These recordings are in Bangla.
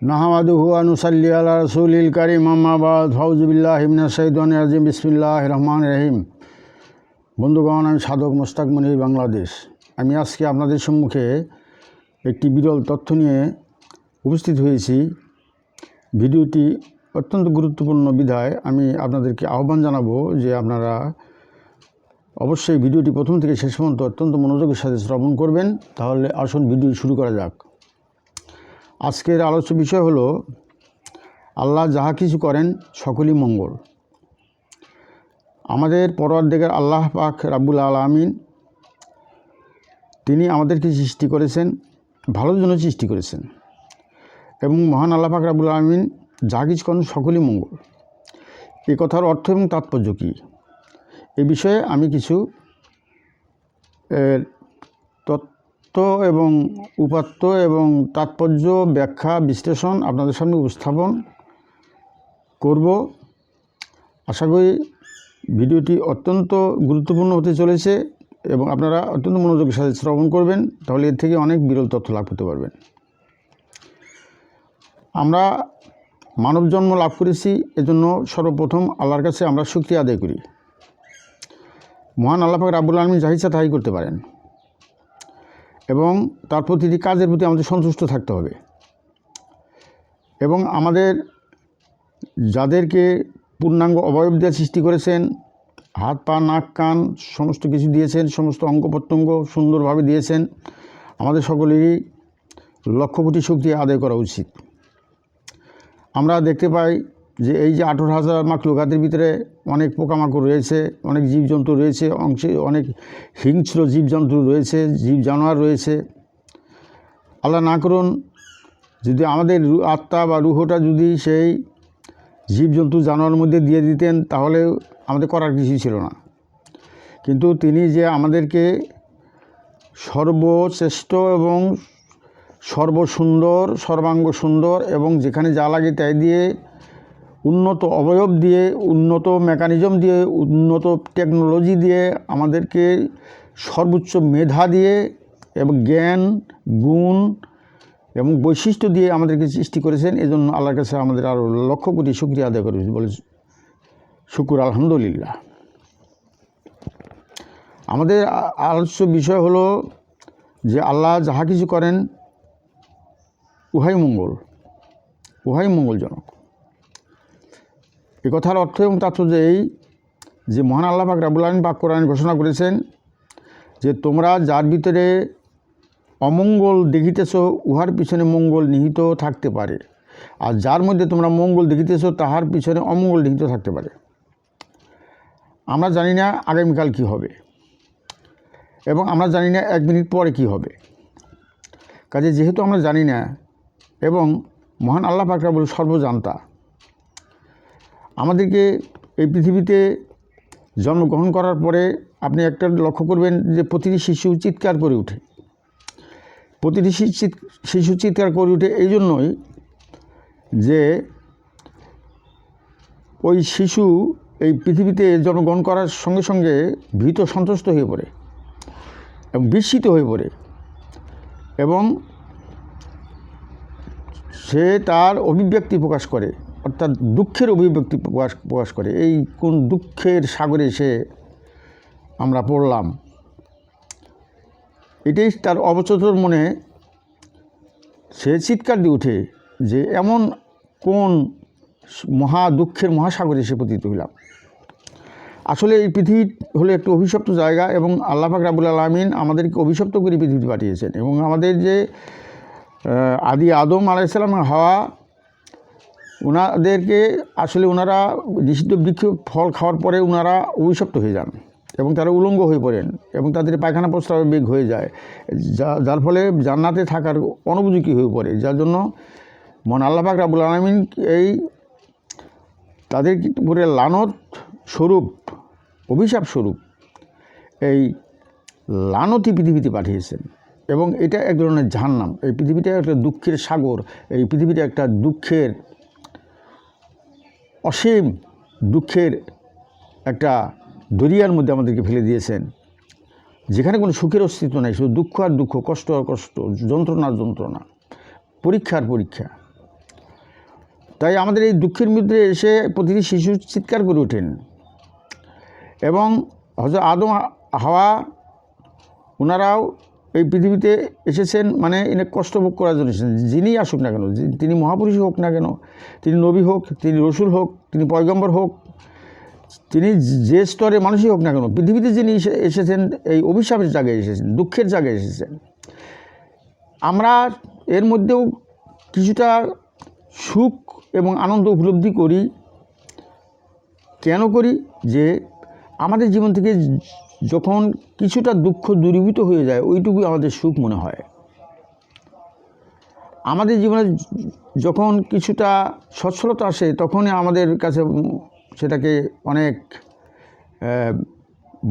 নাহামাদুহু আনুসাল্লি আল্লাহ রসুলিল করিম আম্মাবাদ ফাউজুবিল্লাহ হিমনা সঈদান রাজিম। বিসমিল্লাহ রহমান রহিম। বন্ধুগণ, আমি সাধক মোস্তাক মনির বাংলাদেশ। আমি আজকে আপনাদের সম্মুখে একটি বিরল তথ্য নিয়ে উপস্থিত হয়েছি। ভিডিওটি অত্যন্ত গুরুত্বপূর্ণ বিধায় আমি আপনাদেরকে আহ্বান জানাব যে আপনারা অবশ্যই ভিডিওটি প্রথম থেকে শেষ পর্যন্ত অত্যন্ত মনোযোগের সাথে শ্রবণ করবেন। তাহলে আসুন ভিডিও শুরু করা যাক। আজকের আলোচ্য বিষয় হলো, আল্লাহ যাহা কিছু করেন সকলই মঙ্গল। আমাদের পরওয়ারদিগার আল্লাহ পাক রাব্বুল আলমিন, তিনি আমাদেরকে সৃষ্টি করেছেন ভালোর জন্য সৃষ্টি করেছেন। এবং মহান আল্লাহ পাক রাবুল আলমিন যা কিছু করেন সকলই মঙ্গল। এ কথার অর্থ এবং তাৎপর্য কী? এ বিষয়ে আমি কিছু তত্ত্ব এবং উপাত্ত এবং তাৎপর্য ব্যাখ্যা বিশ্লেষণ আপনাদের সামনে উপস্থাপন করব। আশা করি ভিডিওটি অত্যন্ত গুরুত্বপূর্ণ হতে চলেছে এবং আপনারা অত্যন্ত মনোযোগের সাথে শ্রবণ করবেন, তাহলে এর থেকে অনেক বিরল তথ্য লাভ করতে পারবেন। আমরা মানব জন্ম লাভ করেছি, এজন্য সর্বপ্রথম আল্লাহর কাছে আমরা শক্তি আদায় করি। মহান আল্লাহ পাক রাব্বুল আলমী যা ইচ্ছা তাই করতে পারেন। এবং তার প্রতিটি কাজের প্রতি আমাদের সন্তুষ্ট থাকতে হবে। এবং আমাদের যাদেরকে পূর্ণাঙ্গ অবয়ব দিয়ে সৃষ্টি করেছেন, হাত, পা, নাক, কান, সমস্ত কিছু দিয়েছেন, সমস্ত অঙ্গ প্রত্যঙ্গ সুন্দরভাবে দিয়েছেন, আমাদের সকলেরই লক্ষ কোটি শক্তি আদায় করা উচিত। আমরা দেখতে পাই যে এই যে আঠেরো হাজার মাকলুকাতের ভিতরে অনেক পোকামাকড় রয়েছে, অনেক জীবজন্তু রয়েছে, অংশে অনেক হিংস্র জীবজন্তু রয়েছে, জীব জানোয়ার রয়েছে। আল্লাহ না করুন, যদি আমাদের আত্মা বা রুহটা যদি সেই জীবজন্তু জানোয়ার মধ্যে দিয়ে দিতেন, তাহলে আমাদের করার কিছুই ছিল না। কিন্তু তিনি যে আমাদেরকে সর্বশ্রেষ্ঠ এবং সর্বসুন্দর, সর্বাঙ্গ সুন্দর এবং যেখানে যা লাগে তাই দিয়ে উন্নত অবয়ব দিয়ে, উন্নত মেকানিজম দিয়ে, উন্নত টেকনোলজি দিয়ে আমাদেরকে সর্বোচ্চ মেধা দিয়ে এবং জ্ঞান, গুণ এবং বৈশিষ্ট্য দিয়ে আমাদেরকে সৃষ্টি করেছেন। এজন্য আল্লাহর কাছে আমাদের আরও লক্ষ কোটি শুক্রিয়া আদায় করে। বলে শুকুর, আলহামদুলিল্লাহ। আমাদের আলোচ্য বিষয় হলো যে আল্লাহ যাহা কিছু করেন, উহাই মঙ্গল। উহাই মঙ্গলজনক। এ কথার অর্থ এবং তাৎপর্য এই যে মহান আল্লাহ পাক রাবুল আলম পাক কোরআন ঘোষণা করেছেন যে তোমরা যার ভিতরে অমঙ্গল দেখিতেছ, উহার পিছনে মঙ্গল নিহিত থাকতে পারে। আর যার মধ্যে তোমরা মঙ্গল দেখিতেছ, তাহার পিছনে অমঙ্গল নিহিত থাকতে পারে। আমরা জানি না আগামীকাল কী হবে এবং আমরা জানি না এক মিনিট পরে কী হবে। কাজে যেহেতু আমরা জানি না এবং মহান আল্লাহ পাক রাবুল সর্বজান্তা আমাদেরকে এই পৃথিবীতে জন্মগ্রহণ করার পরে আপনি একটা লক্ষ্য করবেন যে প্রতিটি শিশু চিৎকার করে ওঠে। প্রতিটি শিশু চিৎকার করে ওঠে এই জন্যই যে ওই শিশু এই পৃথিবীতে জন্মগ্রহণ করার সঙ্গে সঙ্গে ভীত সন্তুষ্ট হয়ে পড়ে এবং বিস্মিত হয়ে পড়ে এবং সে তার অভিব্যক্তি প্রকাশ করে। অর্থাৎ দুঃখের অভিব্যক্তি প্রকাশ প্রকাশ করে। এই কোন দুঃখের সাগরে সে আমরা পড়লাম, এটাই তার অবচেতন মনে সে চিৎকার দিয়ে ওঠে যে এমন কোন মহা দুঃখের মহাসাগরে সে পতিত হইলাম। আসলে এই পৃথিবী হলো একটু অভিশপ্ত জায়গা এবং আল্লাহ পাক রাবুল আলমিন আমাদেরকে অভিশপ্ত করে পৃথিবীতে পাঠিয়েছেন এবং আমাদের যে আদি আদম আলাইসালাম হাওয়া ওনাদেরকে আসলে ওনারা নিষিদ্ধ বৃক্ষ ফল খাওয়ার পরে ওনারা অভিশপ্ত হয়ে যান এবং তারা উলঙ্গ হয়ে পড়েন এবং তাদের পায়খানা প্রস্রাবে বেগ হয়ে যায়। যা, যার ফলে জান্নাতে থাকার অনুপযোগী হয়ে পড়ে। যার জন্য মন আল্লাপাক রাবুল আলমিন এই তাদের উপরে লানত স্বরূপ, অভিশাপ স্বরূপ এই লানতি পৃথিবীতে পাঠিয়েছেন এবং এটা এক ধরনের জাহান্নাম। এই পৃথিবীটা একটা দুঃখের সাগর, এই পৃথিবীটা একটা দুঃখের অসীম দুঃখের একটা দরিয়ার মধ্যে আমাদেরকে ফেলে দিয়েছেন। যেখানে কোনো সুখের অস্তিত্ব নাই, শুধু দুঃখ আর দুঃখ, কষ্ট আর কষ্ট, যন্ত্রণা আর যন্ত্রণা পরীক্ষার পরীক্ষা। তাই আমাদের এই দুঃখের মধ্যে এসে প্রতিটি শিশু চিৎকার করে ওঠেন। এবং হজরত আদম হাওয়া ওনারাও এই পৃথিবীতে এসেছেন মানে এনে কষ্ট ভোগ করার জন্য এসেছেন। যিনি আসুক না কেন তিনি মহাপুরুষ হোক না কেন, তিনি নবী হোক, তিনি রসুল হোক, তিনি পয়গম্বর হোক, তিনি যে স্তরে মানুষই হোক না কেন, পৃথিবীতে যিনি এসে- এসেছেন, এই অভিশাপের জায়গায় এসেছেন, দুঃখের জায়গায় এসেছেন। আমরা এর মধ্যেও কিছুটা সুখ এবং আনন্দ উপলব্ধি করি। কেন করি? যে আমাদের জীবন থেকে যখন কিছুটা দুঃখ দূরীভূত হয়ে যায়, ওইটুকুই আমাদের সুখ মনে হয়। আমাদের জীবনে যখন কিছুটা সচ্ছলতা আসে, তখনই আমাদের কাছে সেটাকে অনেক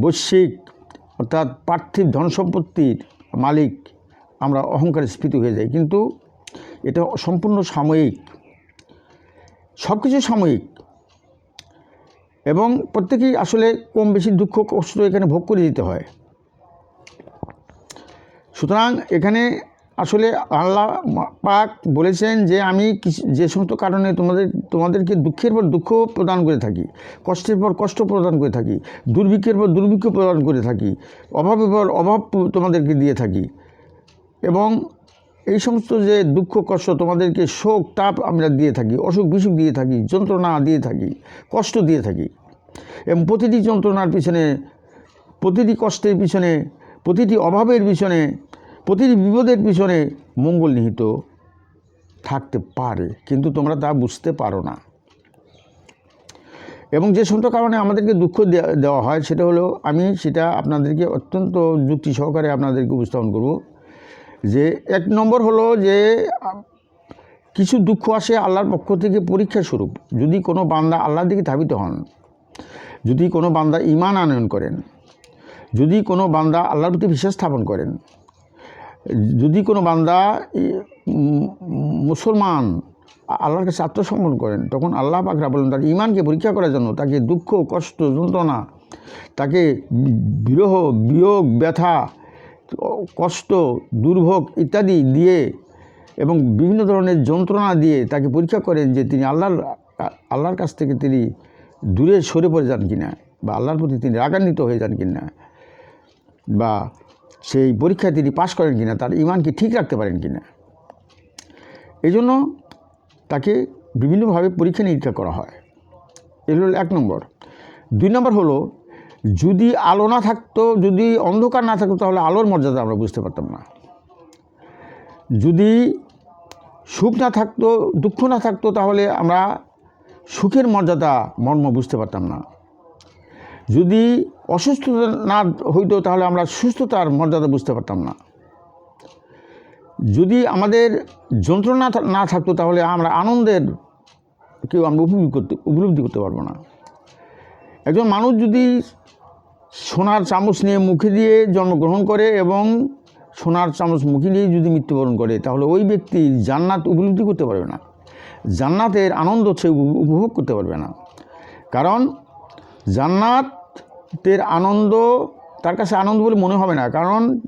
বৈশ্বিক অর্থাৎ পার্থিব ধন সম্পত্তির মালিক আমরা অহংকারে স্ফীত হয়ে যাই। কিন্তু এটা সম্পূর্ণ সাময়িক। সব কিছু সাময়িক। এবং প্রত্যেকেই আসলে কম বেশি দুঃখ কষ্ট এখানে ভোগ করে দিতে হয়। সুতরাং এখানে আসলে আল্লাহ পাক বলেছেন যে আমি যে সমস্ত কারণে তোমাদের, তোমাদেরকে দুঃখের পর দুঃখ প্রদান করে থাকি, কষ্টের পর কষ্ট প্রদান করে থাকি, দুর্ভিক্ষের পর দুর্ভিক্ষ প্রদান করে থাকি, অভাবের পর অভাব তোমাদেরকে দিয়ে থাকি এবং এই সমস্ত যে দুঃখ, কষ্ট তোমাদেরকে শোক, তাপ আমরা দিয়ে থাকি, অসুখ, বিসুখ দিয়ে থাকি, যন্ত্রণা দিয়ে থাকি, কষ্ট দিয়ে থাকি। এবং প্রতিটি যন্ত্রণার পিছনে, প্রতিটি কষ্টের পিছনে, প্রতিটি অভাবের পিছনে, প্রতিটি বিপদের পিছনে মঙ্গল নিহিত থাকতে পারে, কিন্তু তোমরা তা বুঝতে পারো না। এবং যে সমস্ত কারণে আমাদেরকে দুঃখ দেওয়া হয়, সেটা হলো আমি সেটা আপনাদেরকে অত্যন্ত যুক্তি সহকারে আপনাদেরকে উপস্থাপন করব। যে এক নম্বর হলো যে, কিছু দুঃখ আসে আল্লাহর পক্ষ থেকে পরীক্ষা স্বরূপ। যদি কোনো বান্দা আল্লাহর দিকে ধাবিত হন, যদি কোনো বান্দা ইমান আনয়ন করেন, যদি কোনো বান্দা আল্লাহর প্রতি বিশ্বাস স্থাপন করেন, যদি কোনো বান্দা মুসলমান আল্লাহর কাছে আত্মসমর্পণ করেন, তখন আল্লাহ পাকরা বলেন তার ইমানকে পরীক্ষা করার জন্য তাকে দুঃখ, কষ্ট, যন্ত্রণা, তাকে বিরহ, বিয়োগ, ব্যথা কষ্ট, দুর্ভোগ ইত্যাদি দিয়ে এবং বিভিন্ন ধরনের যন্ত্রণা দিয়ে তাকে পরীক্ষা করেন যে তিনি আল্লাহর আল্লাহর কাছ থেকে তিনি দূরে সরে পড়ে যান কিনা বা আল্লাহর প্রতি তিনি রাগান্বিত হয়ে যান কিনা বা সেই পরীক্ষায় তিনি পাশ করেন কিনা, তার ইমানকে ঠিক রাখতে পারেন কিনা। এই জন্য তাকে বিভিন্নভাবে পরীক্ষা নিরীক্ষা করা হয়। এগুলো এক নম্বর। দুই নম্বর হলো যদি আলো না থাকতো, যদি অন্ধকার না থাকতো, তাহলে আলোর মর্যাদা আমরা বুঝতে পারতাম না। যদি সুখ না থাকতো, দুঃখ না থাকতো, তাহলে আমরা সুখের মর্যাদা, মর্ম বুঝতে পারতাম না। যদি অসুস্থতা না হইতো, তাহলে আমরা সুস্থতার মর্যাদা বুঝতে পারতাম না। যদি আমাদের যন্ত্রণা না থাকতো, তাহলে আমরা আনন্দের কেউ আমরা উপলব্ধি করতে উপলব্ধি করতে পারব না। একজন মানুষ যদি সোনার চামচ নিয়ে মুখে দিয়ে জন্মগ্রহণ করে এবং সোনার চামচ মুখে নিয়ে যদি মৃত্যুবরণ করে, তাহলে ওই ব্যক্তি জান্নাত উপলব্ধি করতে পারবে না। জান্নাতের আনন্দ সে উপ- উপভোগ করতে পারবে না। কারণ জান্নাতের আনন্দ, তার কাছে আনন্দ বলে মনে হবে না। কারণ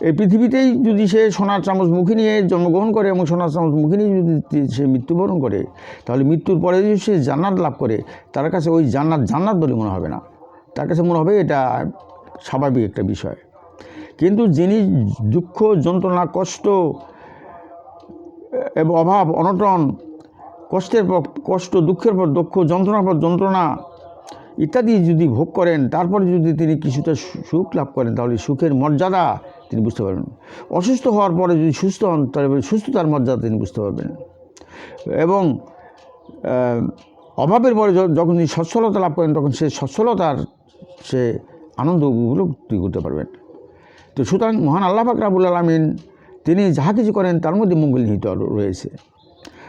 এই পৃথিবীতেই যদি সে সোনার চামচ মুখে নিয়ে জন্মগ্রহণ করে এবং সোনার চামচ মুখে নিয়ে যদি সে মৃত্যুবরণ করে, তাহলে মৃত্যুর পরে যদি সে জান্নাত লাভ করে, তার কাছে ওই জান্নাত জান্নাত বলে মনে হবে না। তার কাছে মনে হবে এটা স্বাভাবিক একটা বিষয়। কিন্তু যিনি দুঃখ, যন্ত্রণা, কষ্ট এবং অভাব, অনটন, কষ্টের পর, কষ্ট, দুঃখের পর, দুঃখ, যন্ত্রণার পর, যন্ত্রণা ইত্যাদি যদি ভোগ করেন, তারপরে যদি তিনি কিছুটা সুখ লাভ করেন, তাহলে সুখের মর্যাদা তিনি বুঝতে পারবেন। অসুস্থ হওয়ার পরে যদি সুস্থ হন, তাহলে সুস্থতার মর্যাদা তিনি বুঝতে পারবেন। এবং অভাবের পরে যখন তিনি সচ্ছলতা লাভ করেন, তখন সে সচ্ছলতার সে আনন্দ উপলব্ধি করতে পারবেন। তো সুতরাং মহান আল্লাহ পাক রাবুল আলমিন তিনি যাহা কিছু করেন তার মধ্যে মঙ্গল নিহিত রয়েছে।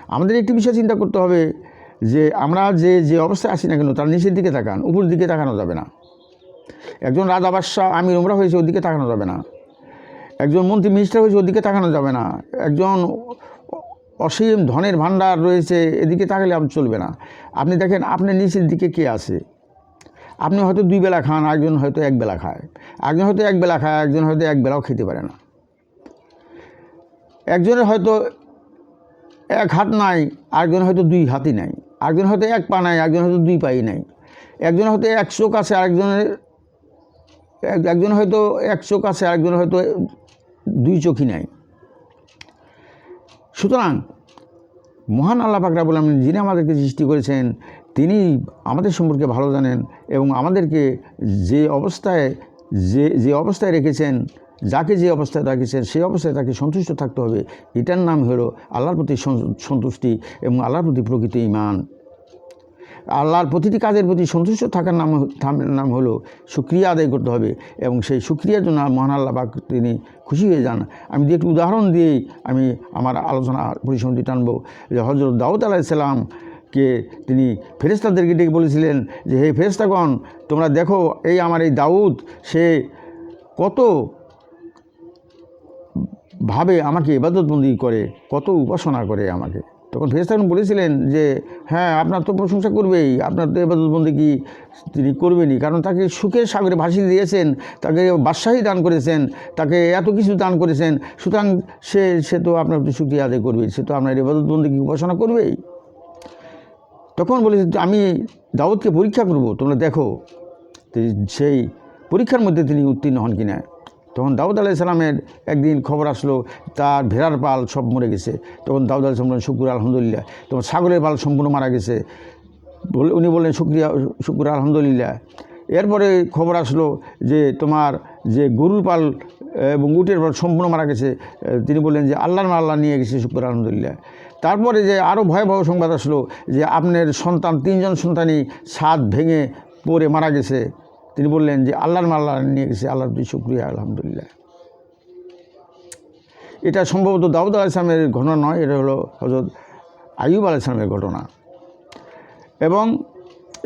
আমাদের একটি বিষয় চিন্তা করতে হবে যে আমরা যে যে অবস্থায় আসি না কেন তার নিচের দিকে তাকান উপর দিকে তাকানো যাবে না। একজন রাজা বাদশাহ আমির উমরা হয়েছে ওদিকে তাকানো যাবে না। একজন মন্ত্রী মিনিস্টার হয়েছে ওদিকে তাকানো যাবে না। একজন অসীম ধনের ভাণ্ডার রয়েছে এদিকে তাকালে চলবে না। আপনি দেখেন, আপনার নিচের দিকে কে আছে? আপনি হয়তো দুই বেলা খান একজন হয়তো এক বেলা খায়। একজন হয়তো এক বেলা খায় একজন হয়তো এক বেলাও খেতে পারে না। একজনের হয়তো এক হাত নাই, আরেকজন হয়তো দুই হাতই নাই। আরেকজন হয়তো এক পা নাই একজন হয়তো দুই পাই নাই। একজন হয়তো এক চোখ আছে আরেকজনের, এক- একজন হয়তো এক চোখ আছে আরেকজন হয়তো দুই চোখই নাই। সুতরাং মহান আল্লাহ পাক রাবুল আলমিন যিনি আমাদেরকে সৃষ্টি করেছেন, তিনি আমাদের সম্পর্কে ভালো জানেন এবং আমাদেরকে যে অবস্থায়, যে যে অবস্থায় রেখেছেন, যাকে যে অবস্থায় রাখেছেন, সেই অবস্থায় তাকে সন্তুষ্ট থাকতে হবে। এটার নাম হলো আল্লাহর প্রতি সন্তুষ্টি এবং আল্লাহর প্রতি প্রকৃতি ইমান আল্লাহর প্রতিটি কাজের প্রতি সন্তুষ্ট থাকার নাম নাম হলো সুক্রিয়া আদায় করতে হবে এবং সেই সুক্রিয়ার জন্য মহান আল্লাহ পাক তিনি খুশি হয়ে যান। আমি দু একটি উদাহরণ দিয়েই আমি আমার আলোচনা পরিসন্ধি টানবো। যে হজরত দাউদ আলাইসাল্লামকে তিনি ফেরেস্তাদেরকে ডেকে বলেছিলেন যে, হে ফেরেস্তাগণ তোমরা দেখো এই আমার এই দাউদ, সে কত ভাবে আমাকে ইবাদতবন্দি করে, কত উপাসনা করে আমাকে। তখন ফেরেস্তাগণ বলেছিলেন যে হ্যাঁ আপনার তো প্রশংসা করবেই। আপনার তো এবাদতবন্দি কি তিনি করবেনই। কারণ তাকে সুখের সাগরে ভাসিয়ে দিয়েছেন, তাকে বাদশাহী দান করেছেন, তাকে এত কিছু দান করেছেন। সুতরাং সে সে তো আপনার প্রতি সুক্রিয়া আদায় করবে সে তো আপনার এবাদতবন্দি কি উপাসনা করবেই? তখন বলেছে, আমি দাউদকে পরীক্ষা করব। তোমরা দেখো সেই পরীক্ষার মধ্যে তিনি উত্তীর্ণ হন কিনা? তখন দাউদ আলাহ সালামের একদিন খবর আসলো, তার ভেড়ার পাল সব মরে গেছে। তখন দাউদ আলাহ সালাম শুকুর আলহামদুলিল্লাহ। তখন ছাগলের পাল সম্পূর্ণ মারা গেছে। বলে উনি বললেন, শুক্রিয়া শুকুর আলহামদুলিল্লাহ। এরপরে খবর আসলো যে তোমার যে গরুর পাল এবং উটের পাল সম্পূর্ণ মারা গেছে। তিনি বললেন যে, আল্লাহর আল্লাহ নিয়ে গেছে শুকুর আলহামদুলিল্লাহ। তারপরে যে আরও ভয়াবহ সংবাদ আসলো যে আপনার সন্তান, তিনজন সন্তানই ছাদ ভেঙে পড়ে মারা গেছে। তিনি বললেন যে আল্লাহর মাল্লা নিয়ে গেছে, আল্লাহর প্রতি শুক্রিয়া, আলহামদুলিল্লাহ। এটা সম্ভবত দাউদ আলাইসলামের ঘটনা নয়, এটা হলো হজরত আইয়ুব আলাইসলামের ঘটনা। এবং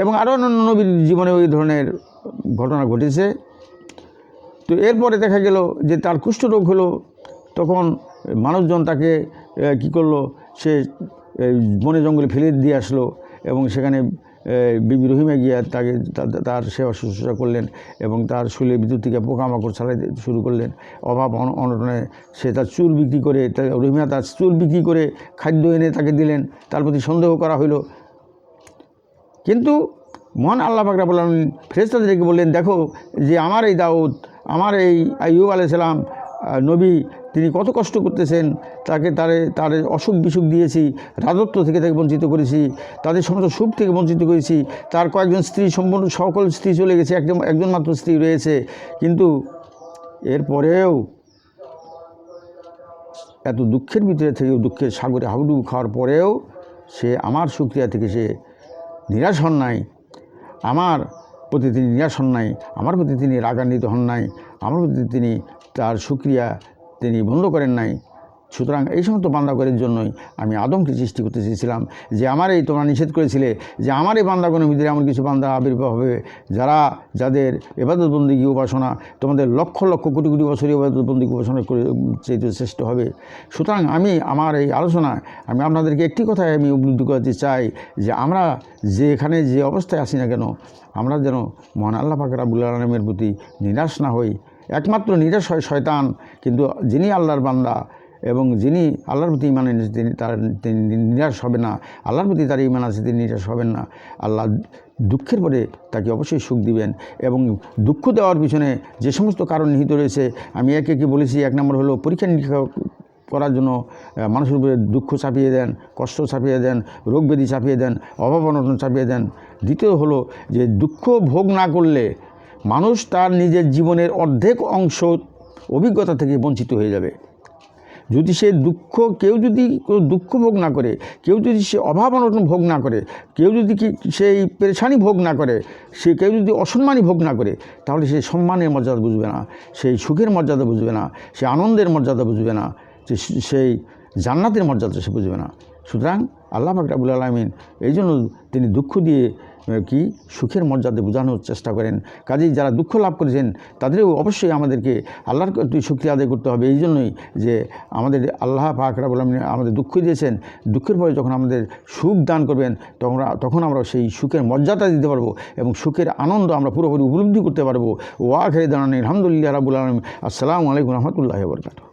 এবং আরও অন্যান্য নবীর জীবনে ওই ধরনের ঘটনা ঘটেছে। তো এরপরে দেখা গেল যে তার কুষ্ঠরোগ হলো, তখন মানুষজন তাকে কি করল, সে বনে জঙ্গলে ফেলে দিয়ে আসলো এবং সেখানে বিবি রহিমা গিয়া তাকে তার সেবা শুশ্রূষা করলেন এবং তার শুলে বিদ্যুৎ থেকে পোকামাকড় ছাড়াইতে শুরু করলেন। অভাব অন- অনটনে সে তার চুল বিক্রি করে রহিমা তার চুল বিক্রি করে খাদ্য এনে তাকে দিলেন। তার প্রতি সন্দেহ করা হইল। কিন্তু মহান আল্লাহ পাকরা বললেন ফেরেস্তাদেরকে বললেন, দেখো যে আমার এই দাউদ, আমার এই আইয়ুব আলাইসালাম নবী, তিনি কত কষ্ট করতেছেন, তাকে তারে, তার অসুখ বিসুখ দিয়েছি, রাজত্ব থেকে তাকে বঞ্চিত করেছি, তাদের সমস্ত সুখ থেকে বঞ্চিত করেছি, তার কয়েকজন স্ত্রী সম্পূর্ণ সকল স্ত্রী চলে গেছে একজন একজন মাত্র স্ত্রী রয়েছে। কিন্তু এরপরেও এত দুঃখের ভিতরে থেকেও দুঃখের সাগরে হাবুডুবু খাওয়ার পরেও সে আমার সুক্রিয়া থেকে সে নিরাশ হন নাই। আমার প্রতি তিনি হন নাই, আমার প্রতি তিনি রাগান্বিত হন নাই, আমার প্রতি তিনি তার সুক্রিয়া তিনি বন্ধ করেন নাই। সুতরাং এই সমস্ত বান্দাগণের জন্যই আমি আদমকে সৃষ্টি করতে চেয়েছিলাম যে আমার এই তোমরা নিষেধ করেছিলে যে আমার এই বান্দাগণের ভিতরে এমন কিছু বান্দা আবির্ভাব হবে যারা যাদের এবাদতবন্দিগি উপাসনা, তোমাদের লক্ষ লক্ষ কোটি কোটি বছর এবাদতবন্দিগি উপাসনা করে চাইতে চেষ্ট হবে। সুতরাং আমি আমার এই আলোচনায় আমি আপনাদেরকে একটি কথাই আমি উপলব্ধি করতে চাই যে আমরা যে এখানে যে অবস্থায় আছি না কেন, আমরা যেন মহান আল্লাহ পাক রাবুল আলমের প্রতি নিরাশ না হই। একমাত্র নিরাশ হয় শয়তান, কিন্তু যিনি আল্লাহর বান্দা এবং যিনি আল্লাহর প্রতি ইমান এনেছে, তিনি তার নিরাশ হবে না। আল্লাহর প্রতি তার ইমান আছে, তিনি নিরাশ হবেন না। আল্লাহ দুঃখের পরে তাকে অবশ্যই সুখ দিবেন এবং দুঃখ দেওয়ার পিছনে যে সমস্ত কারণ নিহিত রয়েছে, আমি একে একে বলেছি, এক নম্বর হলো পরীক্ষা নিরীক্ষা করার জন্য মানুষের উপরে দুঃখ চাপিয়ে দেন, কষ্ট চাপিয়ে দেন, রোগ ব্যাধি চাপিয়ে দেন, অভাব অনটন চাপিয়ে দেন। দ্বিতীয় হলো যে দুঃখ ভোগ না করলে মানুষ তার নিজের জীবনের অর্ধেক অংশ অভিজ্ঞতা থেকে বঞ্চিত হয়ে যাবে। যদি সে দুঃখ, কেউ যদি কোনো দুঃখ ভোগ না করে, কেউ যদি সে অভাব অনটন ভোগ না করে, কেউ যদি কি সেই পেরেশানি ভোগ না করে, সে কেউ যদি অসম্মানী ভোগ না করে, তাহলে সে সম্মানের মর্যাদা বুঝবে না, সেই সুখের মর্যাদা বুঝবে না, সে আনন্দের মর্যাদা বুঝবে না, যে সেই জান্নাতের মর্যাদা সে বুঝবে না। সুতরাং আল্লাহ ফাকরাবুল আলমিন এই জন্য তিনি দুঃখ দিয়ে কি? সুখের মর্যাদা বোঝানোর চেষ্টা করেন। কাজেই যারা দুঃখ লাভ করেছেন, তাদেরও অবশ্যই আমাদেরকে আল্লাহর শক্তি আদায় করতে হবে। এই জন্যই যে আমাদের আল্লাহ পাক রাবুল আলমিন আমাদের দুঃখ দিয়েছেন। দুঃখের পরে যখন আমাদের সুখ দান করবেন তখন তখন আমরা সেই সুখের মর্যাদা দিতে পারব এবং সুখের আনন্দ আমরা পুরোপুরি উপলব্ধি করতে পারব। ওয়া খেয়ে দাঁড়ানি আলহামদুলিল্লাহ রাবুল আলম আসসালামু আলাইকুম রহমতুল্লাহ বরকাত